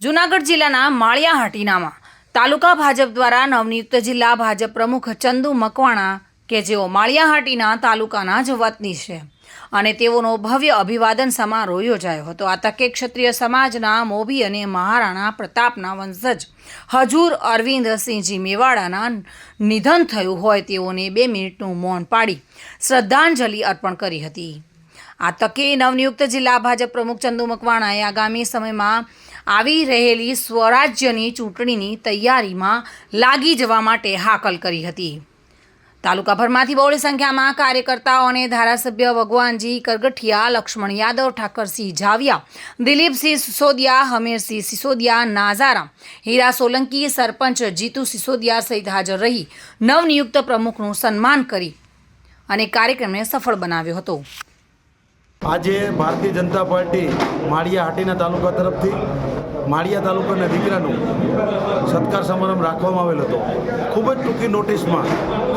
જૂનાગઢ જિલ્લાના માળિયા હાટીનામાં. તાલુકા ભાજપ દ્વારા નવનિયુક્ત જિલ્લા ભાજપ પ્રમુખ ચંદુ મકવાણા કે જેઓ માળિયા હાટીના તાલુકાના જ વતની છે. અને તેઓનો ભવ્ય અભિવાદન સમારોહ યોજાયો હતો. આ તકે ક્ષત્રિય સમાજના મોભી અને મહારાણા પ્રતાપના વંશજ હજુર અરવિંદસિંહજી મેવાડાના નિધન થયું હોય તેઓને બે મિનિટનું મૌન પાડી શ્રદ્ધાંજલિ અર્પણ કરી હતી. આ તકે નવનિયુક્ત જિલ્લા ભાજપ પ્રમુખ ચંદુ મકવાણાએ આગામી સમયમાં આવી રહેલી સ્વરાજ્યની ચૂંટણીની તૈયારીમાં લાગી જવા માટે હાકલ કરી હતી. તાલુકાભરમાંથી બહોળી સંખ્યામાં કાર્યકર્તાઓ અને ધારાસભ્ય ભગવાનજી કરગઠિયા, લક્ષ્મણ યાદવ, ઠાકરસિંહ ઝાવિયા દિલીપસિંહ સિસોદિયા, હમીરસિંહ સિસોદિયા નાઝારા હીરા સોલંકી, સરપંચ જીતુ સિસોદિયા સહિત હાજર રહી નવનિયુક્ત પ્રમુખનું સન્માન કરી અને કાર્યક્રમને સફળ બનાવ્યો હતો. આજે ભારતીય જનતા પાર્ટી માળિયા હાટીના તાલુકા તરફથી માળિયા તાલુકાના દીકરાનું સત્કાર સમારંભ રાખવામાં આવેલ હતો. ખૂબ જ ટૂંકી નોટિસમાં,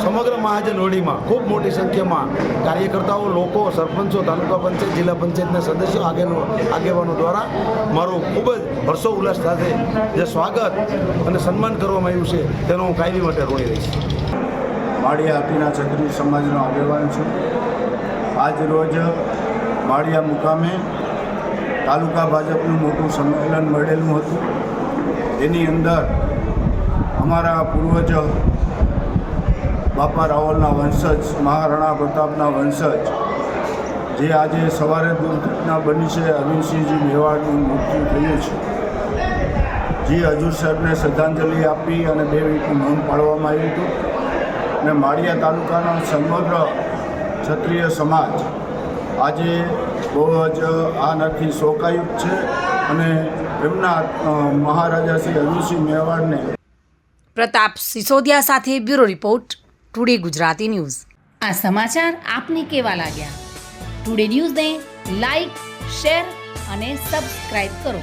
સમગ્ર મહાજન હોડીમાં ખૂબ મોટી સંખ્યામાં કાર્યકર્તાઓ, લોકો, સરપંચો, તાલુકા પંચાયત, જિલ્લા પંચાયતના સદસ્યો, આગેનો, આગેવાનો દ્વારા મારું ખૂબ જ હર્ષો ઉલ્લાસ સાથે જે સ્વાગત અને સન્માન કરવામાં આવ્યું છે, તેનો હું કાયમી માટે ઋણી રહીશ. માળિયા હાટીના ચૌધરી સમાજનો આગેવાન છું. આજ રોજ માળિયા મુકામે તાલુકા ભાજપનું મોટું સંમેલન મળેલું હતું. એની અંદર અમારા પૂર્વજ બાપા રાવલના વંશજ, મહારાણા પ્રતાપના વંશજ, જે આજે સવારે દુર્ઘટના બની છે, અરવિંદસિંહજી મેવાડનું મૃત્યુ થયું છે. જે હજુર સાહેબને શ્રદ્ધાંજલિ આપી અને બે વીકનું મૌન પાડવામાં આવ્યું હતું. અને માળિયા તાલુકાના સમગ્ર ક્ષત્રિય સમાજ આજે બહુ જ આનાથી શોકાયુક્ત છે અને એમના મહારાજા શ્રી હજુરસિંહ મેવાડને પ્રતાપ સિસોદિયા સાથે bureau report today Gujarati news. આ સમાચાર આપને કેવા લાગ્યા? ટુડે ન્યૂઝને લાઈક શેર અને સબસ્ક્રાઇબ કરો.